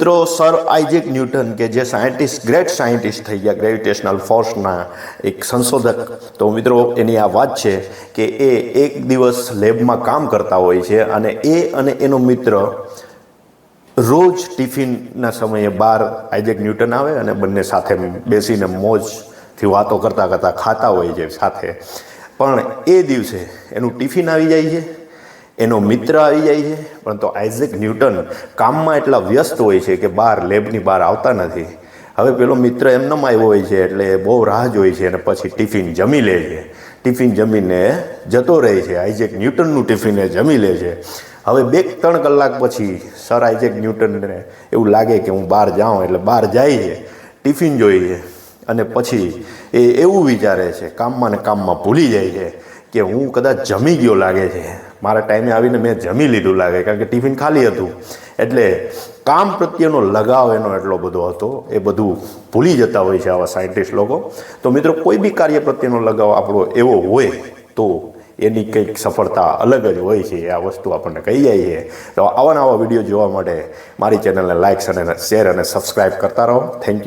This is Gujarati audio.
મિત્રો, સર આઇઝેક ન્યૂટન કે જે સાયન્ટિસ્ટ, ગ્રેટ સાયન્ટિસ્ટ થઈ ગયા, ગ્રેવિટેશનલ ફોર્સના એક સંશોધક. તો મિત્રો, એની આ વાત છે કે એ એક દિવસ લેબમાં કામ કરતા હોય છે અને એ અને એનો મિત્ર રોજ ટિફિનના સમયે બહાર આઇઝેક ન્યૂટન આવે અને બંને સાથે બેસીને મોજથી વાતો કરતાં કરતાં ખાતા હોય છે સાથે. પણ એ દિવસે એનું ટિફિન આવી જાય છે. એનો મિત્ર આવી જાય છે. પરંતુ આઇઝેક ન્યૂટન કામમાં એટલા વ્યસ્ત હોય છે કે બહાર લેબની બહાર આવતા નથી. હવે પેલો મિત્ર એમનેમ આવ્યો હોય છે એટલે બહુ રાહ જોઈ છે અને પછી ટિફિન જમી લે છે. ટિફિન જમીને જતો રહે છે. આઇઝેક ન્યૂટનનું ટિફિન એ જમી લે છે. હવે બે ત્રણ કલાક પછી સર આઇઝેક ન્યૂટનને એવું લાગે કે હું બહાર જાઉં એટલે બહાર જાય છે. ટિફિન જોઈએ અને પછી એ એવું વિચારે છે, કામમાં ને કામમાં ભૂલી જાય છે. કે હું કદાચ જમી ગયો લાગે છે. મારા ટાઈમે આવીને મેં જમી લીધું લાગે, કારણ કે ટિફિન ખાલી હતું. એટલે કામ પ્રત્યેનો લગાવ એનો એટલો બધો હતો, એ બધું ભૂલી જતા હોય છે આવા સાયન્ટિસ્ટ લોકો. તો મિત્રો, કોઈ બી કાર્ય પ્રત્યેનો લગાવ આપણો એવો હોય, તો એની કંઈક સફળતા અલગ જ હોય છે આ વસ્તુ આપણને કહી જાય છે. તો આવા નવા વીડિયો જોવા માટે મારી ચેનલને લાઇક્સ અને શેર અને સબસ્ક્રાઈબ કરતા રહો. Thank you.